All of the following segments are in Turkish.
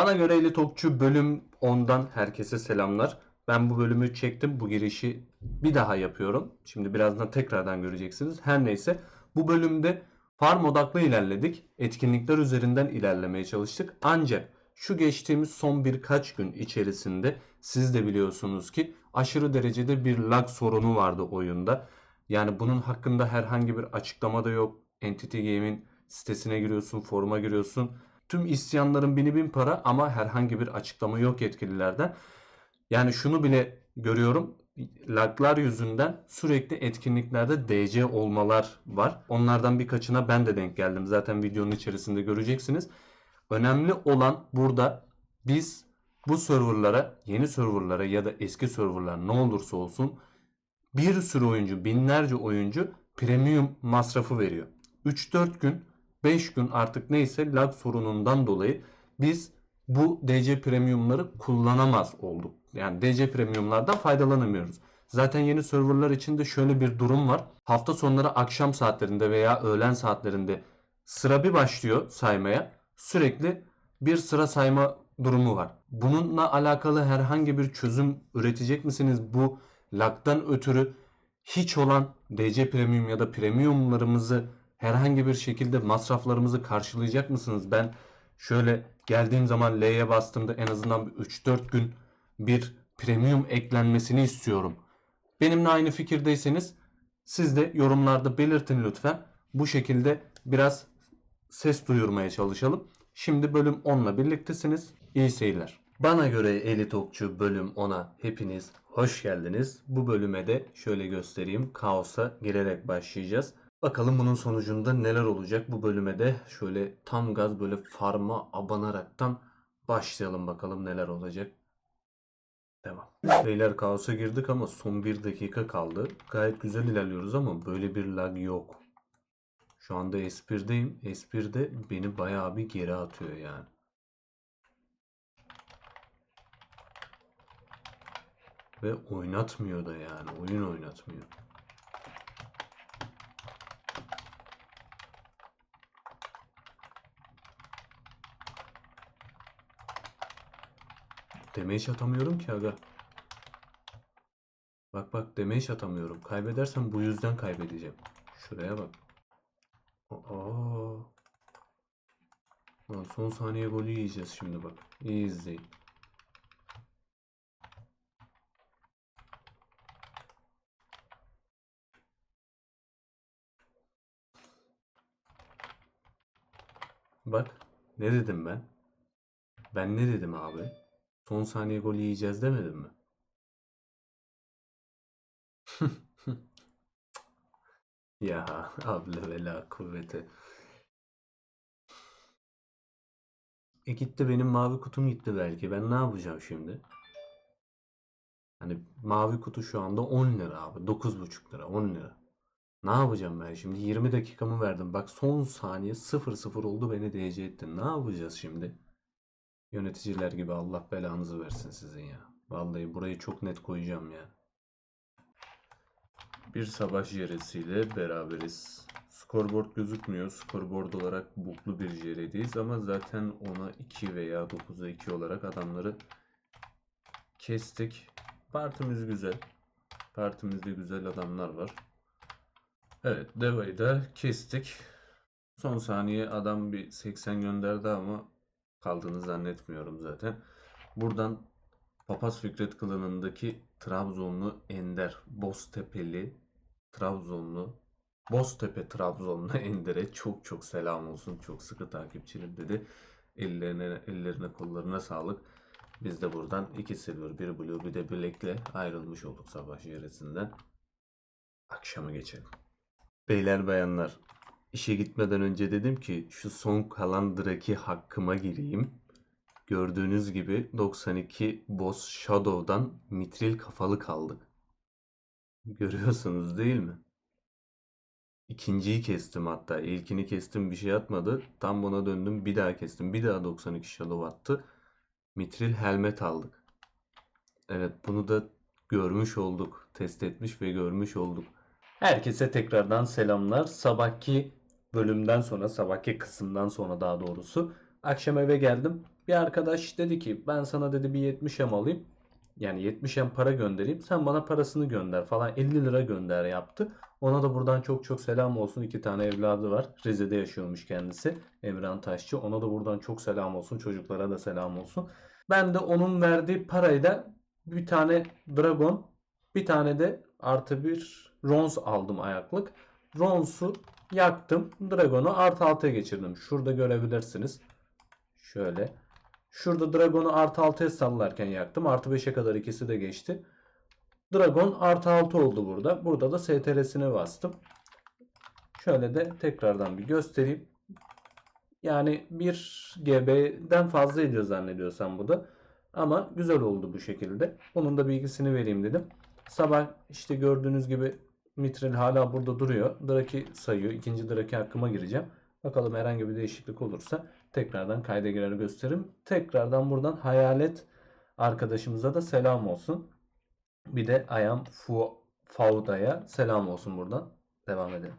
Bana göre Elit Okçu bölüm 10'dan herkese selamlar. Ben bu bölümü çektim. Bu girişi bir daha yapıyorum. Şimdi birazdan tekrardan göreceksiniz. Her neyse bu bölümde farm odaklı ilerledik. Etkinlikler üzerinden ilerlemeye çalıştık. Ancak şu geçtiğimiz son birkaç gün içerisinde siz de biliyorsunuz ki aşırı derecede bir lag sorunu vardı oyunda. Yani bunun hakkında herhangi bir açıklama da yok. Entity Game'in sitesine giriyorsun, foruma giriyorsun. Tüm isyanların bini bin para ama herhangi bir açıklama yok yetkililerden. Yani şunu bile görüyorum. Laglar yüzünden sürekli etkinliklerde DC olmalar var. Onlardan birkaçına ben de denk geldim. Zaten videonun içerisinde göreceksiniz. Önemli olan burada biz bu serverlara, yeni serverlara ya da eski serverlar ne olursa olsun bir sürü oyuncu, binlerce oyuncu premium masrafı veriyor. 3-4 gün, 5 gün artık neyse lag sorunundan dolayı biz bu DC premiumları kullanamaz olduk. Yani DC premiumlardan faydalanamıyoruz. Zaten yeni serverlar için de şöyle bir durum var. Hafta sonları akşam saatlerinde veya öğlen saatlerinde sıra bir başlıyor saymaya. Sürekli bir sıra sayma durumu var. Bununla alakalı herhangi bir çözüm üretecek misiniz? Bu lag'dan ötürü hiç olan DC Premium ya da Premium'larımızı herhangi bir şekilde masraflarımızı karşılayacak mısınız? Ben şöyle geldiğim zaman L'ye bastığımda en azından bir 3-4 gün bir Premium eklenmesini istiyorum. Benimle aynı fikirdeyseniz siz de yorumlarda belirtin lütfen. Bu şekilde biraz ses duyurmaya çalışalım. Şimdi bölüm 10'la birliktesiniz. İyi seyirler. Bana göre Elit Okçu bölüm 10'a hepiniz hoş geldiniz. Bu bölüme de şöyle göstereyim. Kaos'a girerek başlayacağız. Bakalım bunun sonucunda neler olacak. Bu bölüme de şöyle tam gaz böyle farma abanaraktan başlayalım bakalım neler olacak. Devam. Beyler kaosa girdik ama son bir dakika kaldı. Gayet güzel ilerliyoruz ama böyle bir lag yok. Şu anda S1'deyim. S1'de beni bayağı bir geri atıyor yani. Ve oynatmıyor da yani. Oyun oynatmıyor. Damage atamıyorum ki aga. Bak bak damage atamıyorum. Kaybedersem bu yüzden kaybedeceğim. Şuraya bak. Aa. Son saniye golü yiyeceğiz şimdi bak. İyi izleyin. Bak ne dedim ben? Ben ne dedim abi? Son saniye gol yiyeceğiz demedim mi? Ya abla ve la. E gitti benim mavi kutum gitti belki. Ben ne yapacağım şimdi? Hani mavi kutu şu anda 10 lira abi. 9,5 lira 10 lira. Ne yapacağım ben şimdi? 20 dakikamı verdim. Bak son saniye 0-0 oldu beni DC ettin. Ne yapacağız şimdi? Yöneticiler gibi Allah belanızı versin sizin ya. Vallahi burayı çok net koyacağım ya. Bir savaş jeresiyle beraberiz. Scoreboard gözükmüyor. Scoreboard olarak buklu bir jeredeyiz ama zaten ona 2 veya 9'a 2 olarak adamları kestik. Partimiz güzel. Partimizde güzel adamlar var. Evet, Deva'yı da kestik. Son saniye adam bir 80 gönderdi ama kaldığını zannetmiyorum zaten. Buradan Papaz Fikret klanındaki Trabzonlu Ender Boztepeli Trabzonlu Boztepe Trabzonlu Ender'e çok çok selam olsun. Çok sıkı takipçilim dedi. Ellerine, ellerine kollarına sağlık. Biz de buradan iki silver, bir blue, bir de black'le ayrılmış olduk savaş yerisinden. Akşama geçelim. Beyler bayanlar, işe gitmeden önce dedim ki şu son kalan Draki hakkıma gireyim. Gördüğünüz gibi 92 Boss Shadow'dan mitril kafalı kaldık. Görüyorsunuz değil mi? İkinciyi kestim hatta. İlkini kestim bir şey atmadı. Tam buna döndüm bir daha kestim. Bir daha 92 Shadow attı. Mitril helmet aldık. Evet bunu da görmüş olduk. Test etmiş ve görmüş olduk. Herkese tekrardan selamlar. Sabahki bölümden sonra, sabahki kısımdan sonra daha doğrusu akşam eve geldim. Bir arkadaş dedi ki ben sana dedi bir 70 em alayım. Yani 70 em para göndereyim. Sen bana parasını gönder falan 50 lira gönder yaptı. Ona da buradan çok çok selam olsun. İki tane evladı var. Rize'de yaşıyormuş kendisi. Emran Taşçı. Ona da buradan çok selam olsun. Çocuklara da selam olsun. Ben de onun verdiği parayla bir tane Dragon, bir tane de artı bir Rons aldım ayaklık. Rons'u yaktım. Dragon'u artı 6'ya geçirdim. Şurada görebilirsiniz. Şöyle. Şurada Dragon'u artı 6'ya sallarken yaktım. Artı 5'e kadar ikisi de geçti. Dragon artı 6 oldu burada. Burada da STR'sine bastım. Şöyle de tekrardan bir göstereyim. Yani 1 GB'den fazla ediyor zannediyorsam bu da. Ama güzel oldu bu şekilde. Bunun da bilgisini vereyim dedim. Sabah işte gördüğünüz gibi Mitril hala burada duruyor. Draki sayıyor. İkinci Draki hakkıma gireceğim. Bakalım herhangi bir değişiklik olursa tekrardan kayda girer gösteririm. Tekrardan buradan hayalet arkadaşımıza da selam olsun. Bir de Ayam Fu Fauda'ya selam olsun buradan. Devam edelim.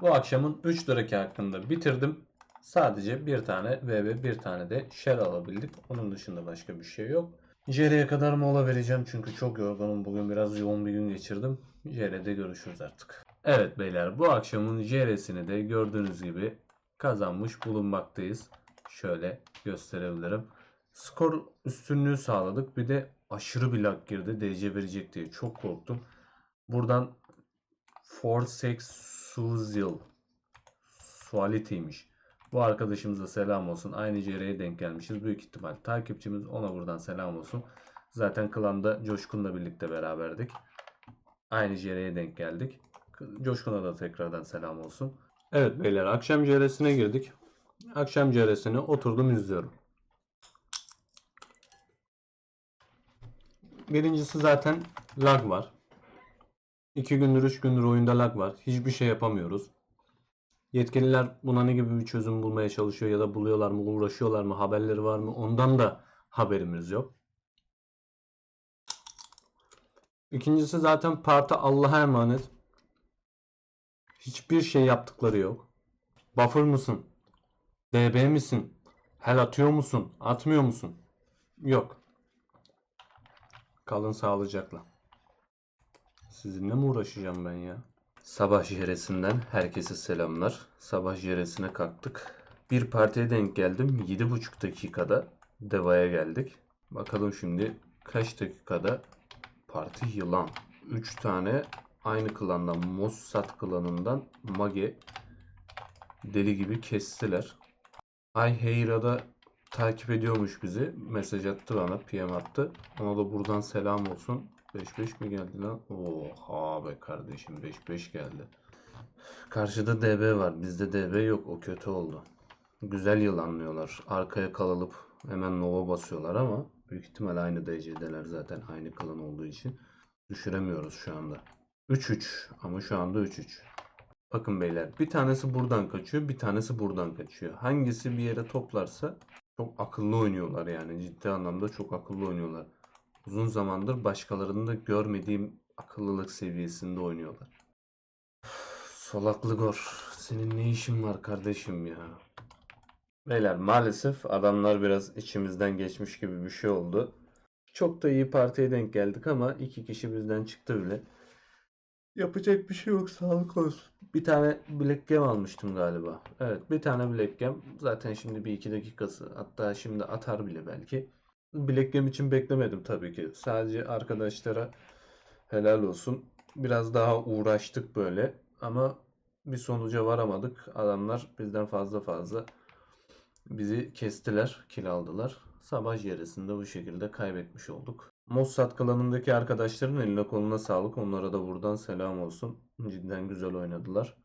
Bu akşamın 3 Draki hakkında bitirdim. Sadece bir tane VB bir tane de Shell alabildik. Onun dışında başka bir şey yok. Jere'ye kadar mola vereceğim çünkü çok yorgunum. Bugün biraz yoğun bir gün geçirdim. Jere'de görüşürüz artık. Evet beyler bu akşamın Jere'sini de gördüğünüz gibi kazanmış bulunmaktayız. Şöyle gösterebilirim. Skor üstünlüğü sağladık. Bir de aşırı bir lag girdi. DC verecek diye çok korktum. Buradan Forsex Suzil Suality'ymiş. Bu arkadaşımıza selam olsun. Aynı CR'ye denk gelmişiz. Büyük ihtimal takipçimiz ona buradan selam olsun. Zaten klanda Coşkun'la birlikte beraberdik. Aynı CR'ye denk geldik. Coşkun'a da tekrardan selam olsun. Evet beyler akşam CR'sine girdik. Akşam CR'sini oturdum izliyorum. Birincisi zaten lag var. 2 gündür 3 gündür oyunda lag var. Hiçbir şey yapamıyoruz. Yetkililer buna ne gibi bir çözüm bulmaya çalışıyor ya da buluyorlar mı, uğraşıyorlar mı, haberleri var mı? Ondan da haberimiz yok. İkincisi zaten parti Allah'a emanet. Hiçbir şey yaptıkları yok. Buffer mısın? DB misin? Hel atıyor musun? Atmıyor musun? Yok. Kalın sağlıcakla. Sizinle mi uğraşacağım ben ya? Sabah jeresinden herkese selamlar. Sabah jeresine kalktık. Bir partiye denk geldim. 7,5 dakikada Deva'ya geldik. Bakalım şimdi kaç dakikada parti yılan. 3 tane aynı klandan Mossad klanından Mage deli gibi kestiler. Ay Heyra'da takip ediyormuş bizi. Mesaj attı bana, PM attı. Ona da buradan selam olsun. 5-5 mi geldi lan? Oha be kardeşim 5-5 geldi. Karşıda DB var. Bizde DB yok. O kötü oldu. Güzel yılanlıyorlar. Arkaya kalalıp hemen Nova basıyorlar ama büyük ihtimal aynı DC'deler zaten. Aynı klan olduğu için. Düşüremiyoruz şu anda. 3-3 ama şu anda 3-3. Bakın beyler bir tanesi buradan kaçıyor bir tanesi buradan kaçıyor. Hangisi bir yere toplarsa çok akıllı oynuyorlar yani ciddi anlamda çok akıllı oynuyorlar. Uzun zamandır başkalarının da görmediğim akıllılık seviyesinde oynuyorlar. Solaklı Gor. Senin ne işin var kardeşim ya? Beyler maalesef adamlar biraz içimizden geçmiş gibi bir şey oldu. Çok da iyi partiye denk geldik ama iki kişi bizden çıktı bile. Yapacak bir şey yok sağlık olsun. Bir tane Black Gem almıştım galiba. Evet bir tane Black Gem. Zaten şimdi bir iki dakikası hatta şimdi atar bile belki. Black Gem için beklemedim tabii ki. Sadece arkadaşlara helal olsun. Biraz daha uğraştık böyle ama bir sonuca varamadık. Adamlar bizden fazla fazla bizi kestiler, kill aldılar. Sabah yarısında bu şekilde kaybetmiş olduk. Mossad klanındaki arkadaşların eline koluna sağlık. Onlara da buradan selam olsun. Cidden güzel oynadılar.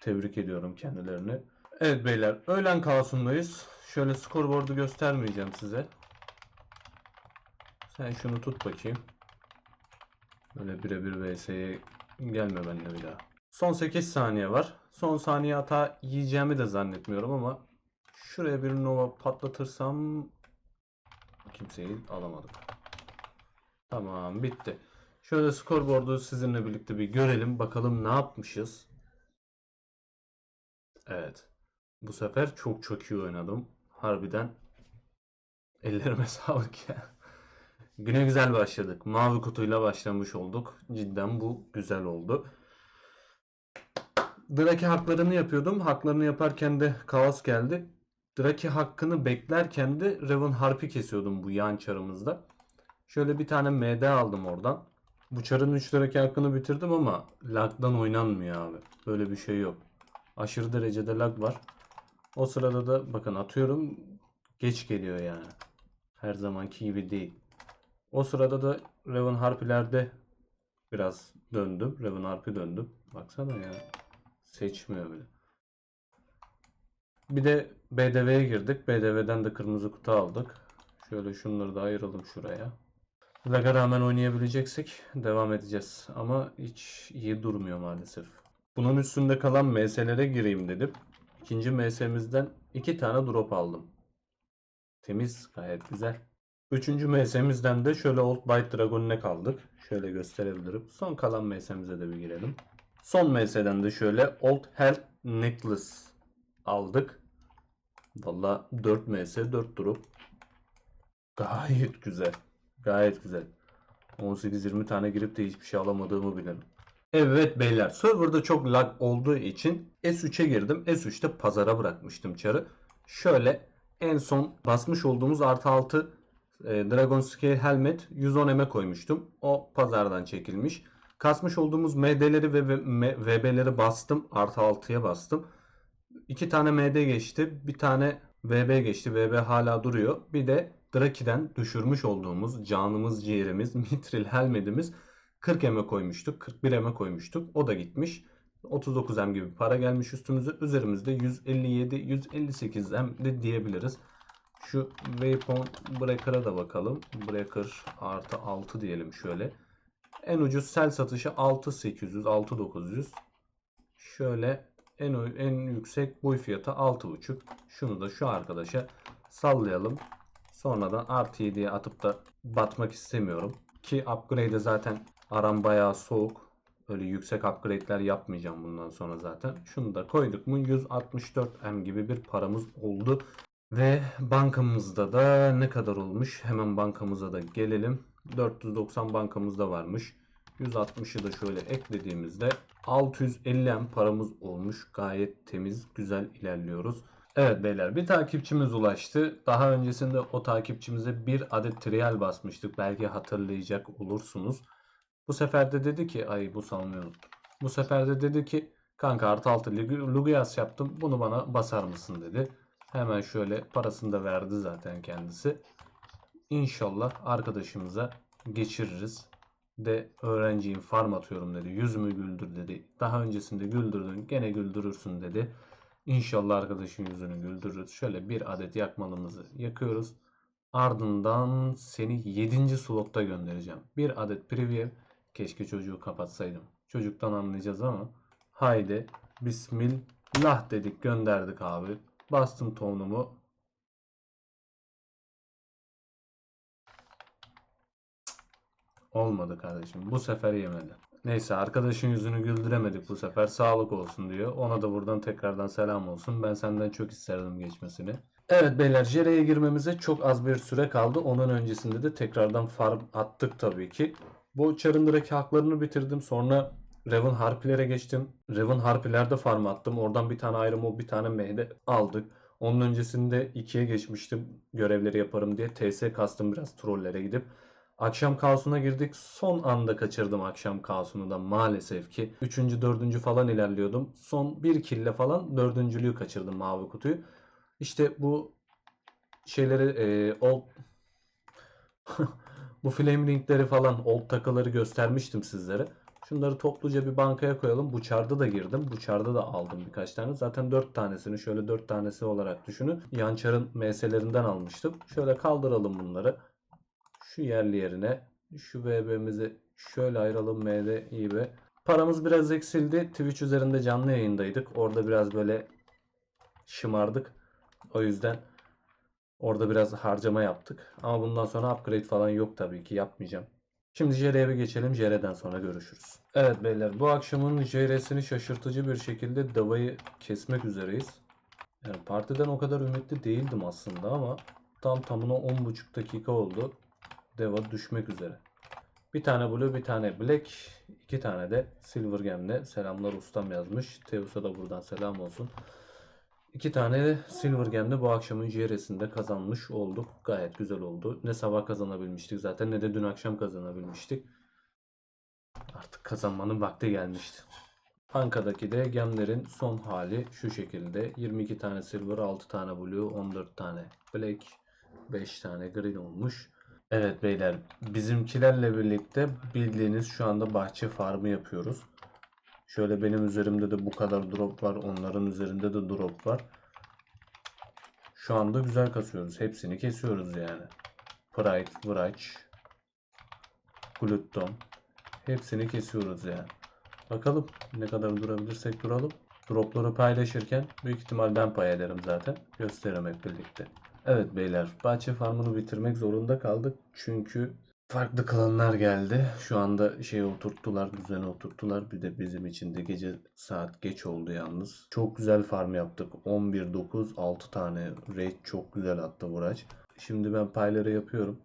Tebrik ediyorum kendilerini. Evet beyler öğlen kaosundayız. Şöyle skorboardu göstermeyeceğim size. Sen şunu tut bakayım. Böyle birebir vs'ye gelme benimle bir daha. Son 8 saniye var. Son saniye hata yiyeceğimi de zannetmiyorum ama şuraya bir nova patlatırsam kimseyi alamadık. Tamam bitti. Şöyle skorboardu sizinle birlikte bir görelim. Bakalım ne yapmışız. Evet. Bu sefer çok çok iyi oynadım. Harbiden Ellerime sağlık ya. Güne güzel başladık. Mavi kutuyla başlamış olduk. Cidden bu güzel oldu. Draki haklarını yapıyordum. Haklarını yaparken de kaos geldi. Draki hakkını beklerken de Raven Harp'i kesiyordum bu yan çarımızda. Şöyle bir tane MD aldım oradan. Bu çarın 3 Draki hakkını bitirdim ama lag'dan oynanmıyor abi. Böyle bir şey yok. Aşırı derecede lag var. O sırada da bakın atıyorum geç geliyor yani. Her zamanki gibi değil. O sırada da Raven Harpi'lerde biraz döndüm. Raven Harp'i döndüm. Baksana ya. Seçmiyor bile. Bir de BDV'ye girdik. BDV'den de kırmızı kutu aldık. Şöyle şunları da ayıralım şuraya. Lag'a rağmen oynayabileceksek devam edeceğiz. Ama hiç iyi durmuyor maalesef. Bunun üstünde kalan MS'lere gireyim dedim. İkinci MS'mizden iki tane drop aldım. Temiz, gayet güzel. Üçüncü MS'mizden de şöyle Old Byte Dragon'ne kaldık. Şöyle gösterebilirim. Son kalan MS'mize de bir girelim. Son MS'den de şöyle Old Hell Necklace aldık. Valla 4 MS 4 drop. Gayet güzel. Gayet güzel. 18-20 tane girip de hiçbir şey alamadığımı bilirim. Evet beyler serverda çok lag olduğu için S3'e girdim. S3'te pazara bırakmıştım çarı. Şöyle en son basmış olduğumuz artı 6 e, Dragon Scale Helmet 110 M'e koymuştum. O pazardan çekilmiş. Kasmış olduğumuz MD'leri ve VB'leri bastım. Artı 6'ya bastım. İki tane MD geçti. Bir tane VB geçti. VB hala duruyor. Bir de Draki'den düşürmüş olduğumuz canımız ciğerimiz Mitril Helmet'imiz 40 M'e koymuştuk. 41 M'e koymuştuk. O da gitmiş. 39 M gibi para gelmiş üstümüze. Üzerimizde 157, 158 M de diyebiliriz. Şu Waypoint Breaker'a da bakalım. Breaker artı 6 diyelim şöyle. En ucuz sel satışı 6800, 6900. Şöyle en en yüksek boy fiyatı 6.5. Şunu da şu arkadaşa sallayalım. Sonradan artı 7'ye atıp da batmak istemiyorum. Ki upgrade'e zaten aram bayağı soğuk. Öyle yüksek upgrade'ler yapmayacağım bundan sonra zaten. Şunu da koyduk mu 164 M gibi bir paramız oldu. Ve bankamızda da ne kadar olmuş? Hemen bankamıza da gelelim. 490 bankamızda varmış. 160'ı da şöyle eklediğimizde 650 M paramız olmuş. Gayet temiz, güzel ilerliyoruz. Evet beyler bir takipçimiz ulaştı. Daha öncesinde o takipçimize bir adet trial basmıştık. Belki hatırlayacak olursunuz. Bu sefer de dedi ki ay bu salmıyorum. Bu sefer de dedi ki kanka artı altı Lug- Lugias yaptım. Bunu bana basar mısın dedi. Hemen şöyle parasını da verdi zaten kendisi. İnşallah arkadaşımıza geçiririz. De öğrenciyim farm atıyorum dedi. Yüzümü güldür dedi. Daha öncesinde güldürdün gene güldürürsün dedi. İnşallah arkadaşın yüzünü güldürürüz. Şöyle bir adet yakmalımızı yakıyoruz. Ardından seni 7. slotta göndereceğim. Bir adet preview. Keşke çocuğu kapatsaydım. Çocuktan anlayacağız ama. Haydi. Bismillah dedik gönderdik abi. Bastım tonumu. Olmadı kardeşim. Bu sefer yemedi. Neyse arkadaşın yüzünü güldüremedik bu sefer. Sağlık olsun diyor. Ona da buradan tekrardan selam olsun. Ben senden çok isterdim geçmesini. Evet beyler Jere'ye girmemize çok az bir süre kaldı. Onun öncesinde de tekrardan farm attık tabii ki. Bu Charınder'daki haklarını bitirdim. Sonra Raven Harpi'lere geçtim. Raven Harpi'lerde farm attım. Oradan bir tane Iron Mob, bir tane Mehde aldık. Onun öncesinde 2'ye geçmiştim. Görevleri yaparım diye. TS kastım biraz trollere gidip. Akşam kaosuna girdik. Son anda kaçırdım akşam kaosunu da maalesef ki. Üçüncü, dördüncü falan ilerliyordum. Son bir kille falan dördüncülüğü kaçırdım mavi kutuyu. İşte bu şeyleri e, old bu flame ringleri falan old takıları göstermiştim sizlere. Şunları topluca bir bankaya koyalım. Bu çarda da girdim. Bu çarda da aldım birkaç tane. Zaten 4 tanesini şöyle 4 tanesi olarak düşünün. Yan çarın MS'lerinden almıştım. Şöyle kaldıralım bunları. Şu yerli yerine şu VB'mizi şöyle ayıralım MD İB. Paramız biraz eksildi. Twitch üzerinde canlı yayındaydık. Orada biraz böyle şımardık. O yüzden orada biraz harcama yaptık. Ama bundan sonra upgrade falan yok tabii ki yapmayacağım. Şimdi JR'ye bir geçelim. JR'den sonra görüşürüz. Evet beyler bu akşamın JR'sini şaşırtıcı bir şekilde Dava'yı kesmek üzereyiz. Yani partiden o kadar ümitli değildim aslında ama Tam tamına 10.5 dakika oldu. Deva düşmek üzere. Bir tane blue, bir tane black, iki tane de silver gemle. Selamlar ustam yazmış. Teus'a da buradan selam olsun. İki tane silver gemle bu akşamın JR'sinde kazanmış olduk. Gayet güzel oldu. Ne sabah kazanabilmiştik zaten ne de dün akşam kazanabilmiştik. Artık kazanmanın vakti gelmişti. Bankadaki de gemlerin son hali şu şekilde. 22 tane silver, 6 tane blue, 14 tane black, 5 tane green olmuş. Evet beyler bizimkilerle birlikte bildiğiniz şu anda bahçe farmı yapıyoruz. Şöyle benim üzerimde de bu kadar drop var. Onların üzerinde de drop var. Şu anda güzel kasıyoruz. Hepsini kesiyoruz yani. Pride, Vrach, Glutton. Hepsini kesiyoruz yani. Bakalım ne kadar durabilirsek duralım. Dropları paylaşırken büyük ihtimal ben pay ederim zaten. Gösteririm hep birlikte. Evet beyler bahçe farmını bitirmek zorunda kaldık. Çünkü farklı klanlar geldi. Şu anda şey oturttular, düzene oturttular. Bir de bizim için de gece saat geç oldu yalnız. Çok güzel farm yaptık. 11-9, 6 tane raid çok güzel attı Vuraç. Şimdi ben payları yapıyorum.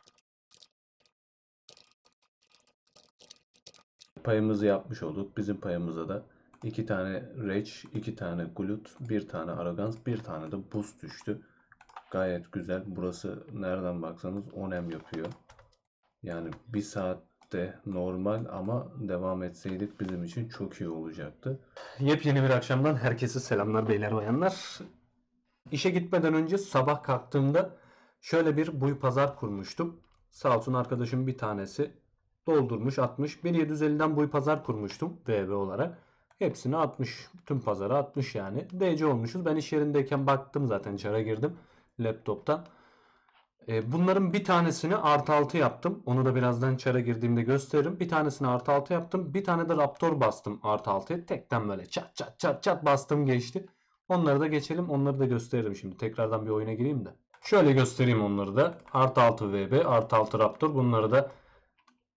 Payımızı yapmış olduk. Bizim payımıza da 2 tane Rage, 2 tane Glut, 1 tane Arrogance, 1 tane de Boost düştü. Gayet güzel. Burası nereden baksanız 10M yapıyor. Yani bir saatte normal ama devam etseydik bizim için çok iyi olacaktı. Yepyeni bir akşamdan herkese selamlar beyler bayanlar. İşe gitmeden önce sabah kalktığımda şöyle bir buy pazar kurmuştum. Sağ olsun arkadaşım bir tanesi doldurmuş atmış. 1750'den buy pazar kurmuştum VB olarak. Hepsini atmış. Tüm pazara atmış yani. DC olmuşuz. Ben iş yerindeyken baktım zaten çara girdim laptoptan. E, bunların bir tanesini artı 6 yaptım. Onu da birazdan çara girdiğimde gösteririm. Bir tanesini artı 6 yaptım. Bir tane de Raptor bastım artı 6'ya. Tekten böyle çat çat çat çat bastım geçti. Onları da geçelim. Onları da gösteririm şimdi. Tekrardan bir oyuna gireyim de. Şöyle göstereyim onları da. Artı 6 VB, artı 6 Raptor. Bunları da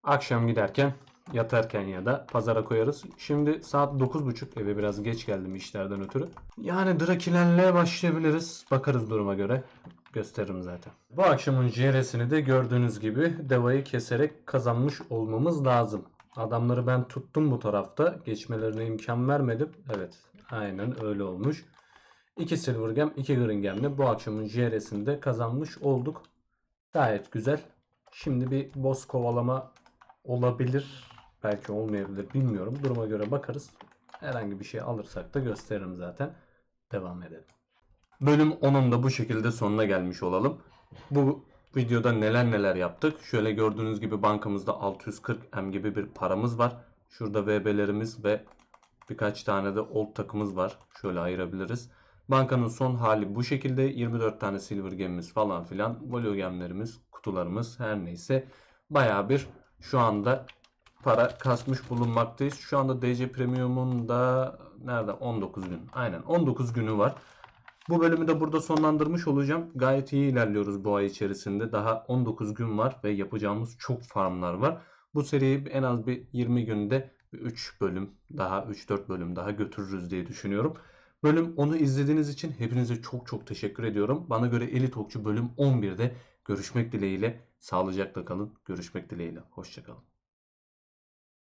akşam giderken yatarken ya da pazara koyarız. Şimdi saat 9.30 eve biraz geç geldim işlerden ötürü. Yani Drakilen'le başlayabiliriz. Bakarız duruma göre. Gösteririm zaten. Bu akşamın JR'sini de gördüğünüz gibi Deva'yı keserek kazanmış olmamız lazım. Adamları ben tuttum bu tarafta. Geçmelerine imkan vermedim. Evet aynen öyle olmuş. 2 Silver Gem, 2 Green Gem'le bu akşamın JR'sini de kazanmış olduk. Gayet güzel. Şimdi bir boss kovalama olabilir. Belki olmayabilir bilmiyorum. Duruma göre bakarız. Herhangi bir şey alırsak da gösteririm zaten. Devam edelim. Bölüm 10'un da bu şekilde sonuna gelmiş olalım. Bu videoda neler neler yaptık. Şöyle gördüğünüz gibi bankamızda 640M gibi bir paramız var. Şurada VB'lerimiz ve birkaç tane de old takımız var. Şöyle ayırabiliriz. Bankanın son hali bu şekilde. 24 tane silver gemimiz falan filan. Volio gemlerimiz, kutularımız her neyse. Baya bir şu anda para kasmış bulunmaktayız. Şu anda DC Premium'un da nerede? 19 gün. Aynen 19 günü var. Bu bölümü de burada sonlandırmış olacağım. Gayet iyi ilerliyoruz bu ay içerisinde. Daha 19 gün var ve yapacağımız çok farmlar var. Bu seriyi en az bir 20 günde 3 bölüm daha 3-4 bölüm daha götürürüz diye düşünüyorum. Bölüm onu izlediğiniz için hepinize çok çok teşekkür ediyorum. Bana göre Elit Okçu bölüm 11'de görüşmek dileğiyle. Sağlıcakla kalın. Görüşmek dileğiyle. Hoşçakalın.